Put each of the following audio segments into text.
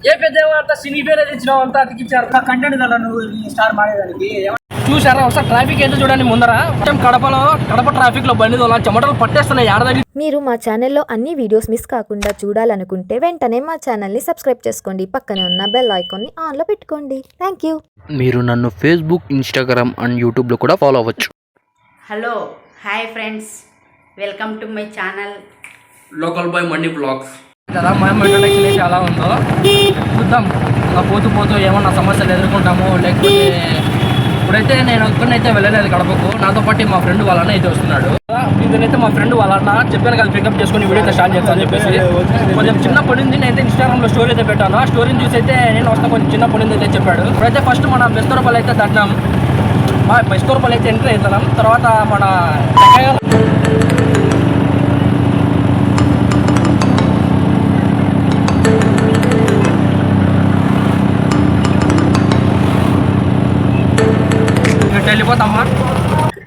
ఏ పెద్ద అంత సినీ పేరు తెచ్చినావు అంతా అతికిచ్చారు కంటెంట్ కదా నువ్వు నీ స్టార్ మాడేదానికి చూసారా ఒకసారి ట్రాఫిక్ అయితే చూడండి ముందర. మొత్తం కడపలో కడప ట్రాఫిక్లో బండి తోలా చెమటలు పట్టేస్తున్నాయి ఆడదగి మీరు మా ఛానల్లో అన్ని వీడియోస్ మిస్ కాకుండా చూడాలనుకుంటే వెంటనే మా ఛానల్ని సబ్స్క్రైబ్ చేసుకోండి. పక్కనే ఉన్న బెల్ ఐకాన్ని ఆన్లో పెట్టుకోండి. థ్యాంక్ యూ మీరు నన్ను ఫేస్బుక్ ఇన్స్టాగ్రామ్ అండ్ యూట్యూబ్లో కూడా ఫాలో అవ్వచ్చు. Hello hi friends welcome to my channel local boy Mandi vlogs కదా మేము అమ్మ ఇంట్రొడక్షన్ అయితే ఎలా ఉందో. చూద్దాం. ఇంకా పోతూ పోతూ ఏమన్నా సమస్యలు ఎదుర్కొంటాము లేకపోతే ఇప్పుడైతే నేను ఒక్కనైతే వెళ్ళలేదు కడపకు నాతో పాటు మా ఫ్రెండ్ వాళ్ళ అన్న అయితే వస్తున్నాడు. ఇదనైతే మా ఫ్రెండ్ వాళ్ళ అన్న చెప్పాను కదా పికప్ చేసుకుని వీడియో అయితే స్టార్ట్ చేస్తాను చెప్పేసి. కొంచెం చిన్న పడింది నేనైతే ఇన్స్టాగ్రామ్లో స్టోరీ అయితే పెట్టాను. ఆ స్టోరీని చూసి అయితే నేను వస్తా కొంచెం చిన్న పడింది అయితే చెప్పాడు. ఇప్పుడైతే ఫస్ట్ మన బెస్తరపల్లి అయితే తట్టినాం మా రూపాయలు అయితే ఎంటర్ అవుతున్నాం. తర్వాత మన చక్కగా ఇటు వెళ్ళిపోతామ్మా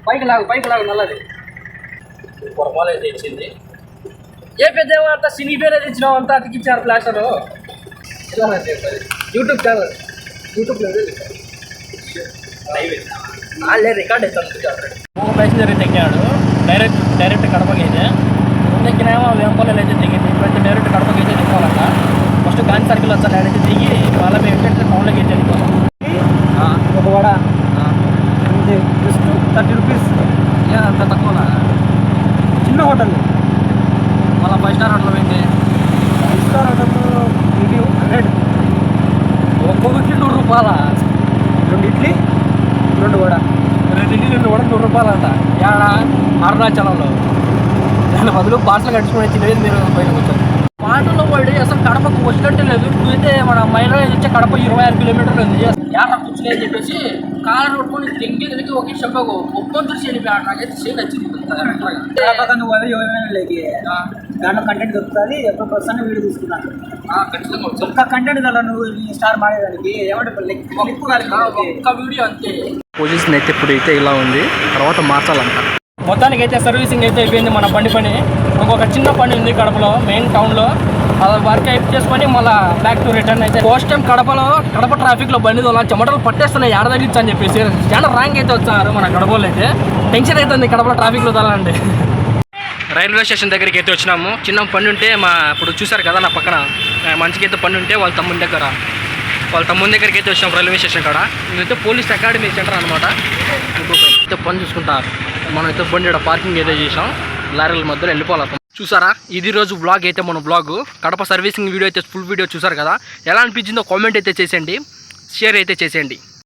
పైకి లాగు పైకి లాగు నల్లది. పొరపాలు అయితే ఇచ్చింది ఏ పెద్ద అంతా సినీ పేరు తెచ్చినావు అంతా అతికిచ్చారు ప్లాస్టర్ యూట్యూబ్ ఛానల్ యూట్యూబ్లో వాళ్ళే రికార్డ్ అవుతాను ఒక ప్యాసింజర్ అయితే ఎక్కాడు. డైరెక్ట్ డైరెక్ట్ కడపకి అయితే ముందు ఎక్కినేమో? వేంపల్లి అయితే దిగింది. ఇప్పుడైతే డైరెక్ట్ కడపకి అయితే దిగాలంట ఫస్ట్ గాంధీ సర్కిల్ వచ్చాను అయితే దిగి వాళ్ళ మేము ఏంటంటే టౌన్లోకి అంత తక్కువనా? చిన్న హోటల్. మళ్ళీ ఫైవ్ స్టార్ హోటల్ పోయింది ఫైవ్ స్టార్ హోటల్ ఇది హండ్రెడ్. ఒక్కొక్కటి నూరు రూపాయల? రెండు ఇడ్లీ రెండు వడ. రెండు ఇడ్లీ రెండు కూడా నూరు రూపాయలు అంట ఏడ అరుణాచలంలో. దాని బదులు బాటలు కట్టుకుని తినేది మీరు బయటకు వచ్చారు పాటల్లో పడి అసలు కడపకు వచ్చినట్టే లేదు. ఇప్పుడైతే మన మైలరేజ్ వచ్చే కడప ఇరవై ఆరు కిలోమీటర్లు ఉంది. యాడ? కూర్చుని అని చెప్పేసి కాలు కొట్టుకొని తిరిగి తిరిగి ఒకే చెప్పకు. ఒక్కొని చూసి వెళ్ళిపోయాడు నాకైతే సేల్ నువ్వు అదే లేకి. దాంట్లో కంటెంట్ దొరుకుతుంది ఎప్పుడు వస్తానే వీడియో తీసుకున్నాను ఖచ్చితంగా ఒక్క కంటెంట్ కదా నువ్వు నీ స్టార్ మాడేదానికి ఏమంటే ఒక్క వీడియో అంతే. పొజిషన్ అయితే ఇప్పుడు అయితే ఇలా ఉంది. తర్వాత మార్చాలంట. మొత్తానికి అయితే సర్వీసింగ్ అయితే అయిపోయింది మన బండి పని. ఇంకొక చిన్న పని ఉంది కడపలో మెయిన్ టౌన్లో అది వర్క్ అయిప్ చేసుకొని మళ్ళీ బ్యాక్ టు రిటర్న్ అయితే. ఫస్ట్ టైం కడపలో కడప ట్రాఫిక్లో బండి తోలా చెమటలు పట్టేస్తున్నాయి ఏడ తగ్గించు అని చెప్పేసి. చాలా ర్యాంక్ అయితే వచ్చారు మన కడపలో అయితే. టెన్షన్ అవుతుంది కడపలో ట్రాఫిక్లో తలండి రైల్వే స్టేషన్ దగ్గరికి అయితే వచ్చినాము. చిన్న పని ఉంటే మా ఇప్పుడు చూసారు కదా నా పక్కన. మంచికి అయితే పని ఉంటే వాళ్ళ తమ్ముని దగ్గర. వాళ్ళ తమ్ముని దగ్గరికి అయితే వచ్చినాం రైల్వే స్టేషన్ కాడ. ఇదైతే పోలీస్ అకాడమీ సెంటర్ అనమాట అయితే పని చూసుకుంటారు. మనం అయితే బండి ఈడ పార్కింగ్ అయితే చేసాం లారీల మధ్యలో వెళ్ళిపోవాలి చూసారా? ఇది రోజు బ్లాగ్ అయితే మన బ్లాగ్ కడప సర్వీసింగ్ వీడియో అయితే ఫుల్ వీడియో చూసారు కదా? ఎలా అనిపించిందో కామెంట్ అయితే చేసేయండి. షేర్ అయితే చేసేయండి.